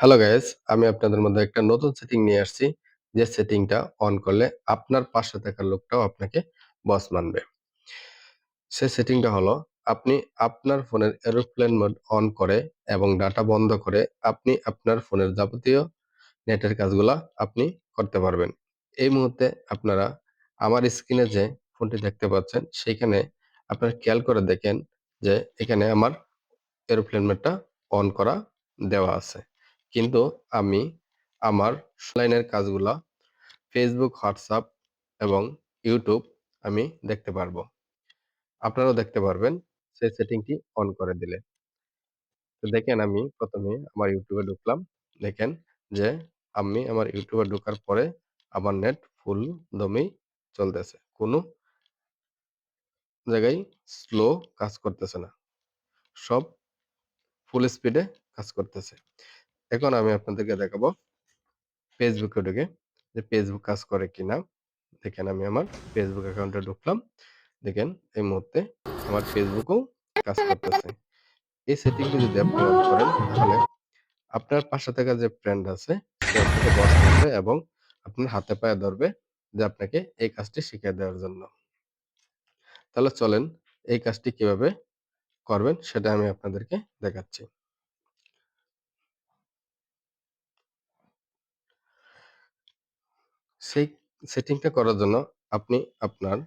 Hello guys আমি আপনাদের মধ্যে একটা নতুন সেটিং নিয়ে আসছি। যে সেটিংটা অন করলে আপনার পাশে থাকা লোকটাও আপনাকে বস মানবে। সে সেটিংটা হলো, আপনি আপনার ফোনের এরোপ্লেন মোড অন করে এবং ডাটা বন্ধ করে আপনি আপনার ফোনের যাবতীয় নেটের কাজগুলা আপনি করতে পারবেন। এই মুহূর্তে আপনারা আমার স্ক্রিনে যে ফোনটি দেখতে পাচ্ছেন সেইখানে আপনারা খেয়াল করে দেখেন যে এখানে আমার এরোপ্লেন মোডটা অন করা দেওয়া আছে। কিন্তু আমি আমার অনলাইনের কাজগুলা ফেসবুক হোয়াটসঅ্যাপ এবং ইউটিউব আমি দেখতে পারব। আপনারাও দেখতে পারবেন সেই সেটিংটি অন করে দিলে। তো দেখেন আমি প্রথমে আমার ইউটিউবে ঢুকলাম। দেখেন যে আমি আমার ইউটিউবে ঢোকার পরে আমার নেট ফুল দমেই চলতেছে। কোনো জায়গায় স্লো কাজ করতেছে না। সব ফুল স্পিডে কাজ করতেছে। এখন আমি আপনাদেরকে দেখাবো ফেসবুকে ঢুকে যে ফেসবুক কাজ করে কিনা। দেখেন আমি আমার ফেসবুক অ্যাকাউন্টে ঢুকলাম। দেখেন এই মুহূর্তে আমার ফেসবুকও কাজ করতেছে। এই সেটিংটি যদি আপনি অন করেন, তাহলে আপনার পাশে থাকা যে ফ্রেন্ড আছে আপনাকে বস করবে এবং আপনার হাতে পায়ে ধরবে যে আপনাকে এই কাজটি শিখিয়ে দেওয়ার জন্য। তাহলে চলেন এই কাজটি কীভাবে করবেন, সেটা আমি আপনাদেরকে দেখাচ্ছি। সেই সেটিংটা করার জন্য আপনি আপনার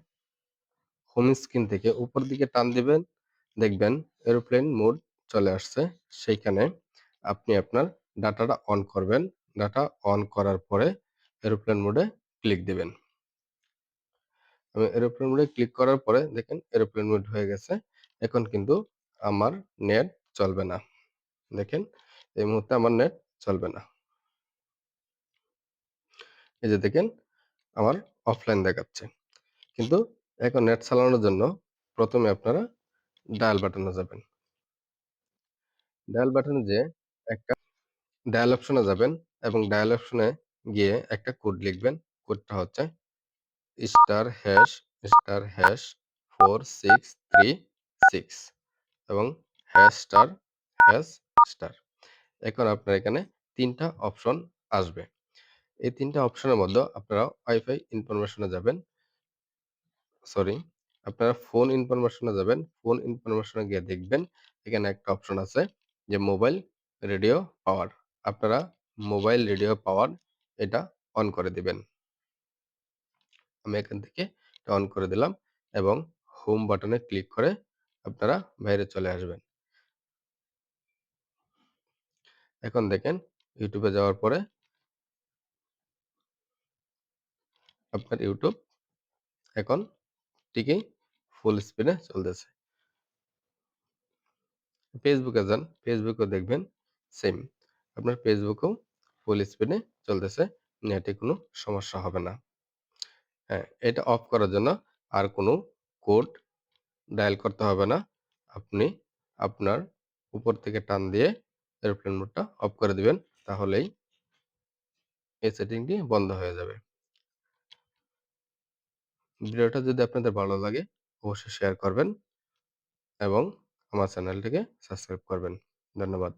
হোম স্ক্রিন থেকে উপর দিকে টান দিবেন, দেখবেন এরোপ্লেন মোড চলে আসছে। সেইখানে আপনি আপনার ডাটাটা অন করবেন। ডাটা অন করার পরে এরোপ্লেন মোডে ক্লিক দিবেন। আমি এরোপ্লেন মোডে ক্লিক করার পরে দেখেন এরোপ্লেন মোড হয়ে গেছে। এখন কিন্তু আমার নেট চলবে না। দেখেন, এই মুহূর্তে আমার নেট চলবে না। এই যে দেখেন, আমার অফলাইন দেখাচ্ছে। কিন্তু এখন নেট চালানোর জন্য প্রথমে আপনারা ডায়াল বাটনে যাবেন। ডায়াল বাটনে যে একটা ডায়াল অপশনে যাবেন এবং ডায়াল অপশনে গিয়ে একটা কোড লিখবেন। কোডটা হচ্ছে star hash star hash four six three six এবং হ্যাশ স্টার হ্যাশ স্টার এখন আপনার এখানে তিনটা অপশন আসবে। এই তিনটা অপশনের মধ্যে আপনারা ওয়াইফাই ইনফরমেশনে যাবেন। সরি আপনারা ফোন ইনফরমেশনে যাবেন। ফোন ইনফরমেশনে গিয়ে দেখবেন, এখানে একটা অপশন আছে যে মোবাইল রেডিও পাওয়ার আপনারা মোবাইল রেডিও পাওয়ার এটা অন করে দিবেন। আমি এখান থেকে এটা অন করে দিলাম এবং হোম বাটনে ক্লিক করে আপনারা বাইরে চলে আসবেন। এখন দেখেন ইউটিউবে যাওয়ার পরে আপনার ইউটিউব এখন ঠিকই ফুল স্পিডে চলতেছে। ফেসবুকে যান ফেসবুকেও দেখবেন সেম আপনার ফেসবুকেও ফুল স্পিডে চলতেছে নেটে কোনো সমস্যা হবে না। হ্যাঁ এটা অফ করার জন্য আর কোনো কোড ডায়াল করতে হবে না। আপনি আপনার উপর থেকে টান দিয়ে এরোপ্লেন মোডটা অফ করে দিবেন, তাহলেই এই সেটিংটি বন্ধ হয়ে যাবে। ভিডিওটা যদি আপনাদের ভালো লাগে অবশ্যই শেয়ার করবেন এবং আমার চ্যানেলটিকে সাবস্ক্রাইব করবেন। ধন্যবাদ।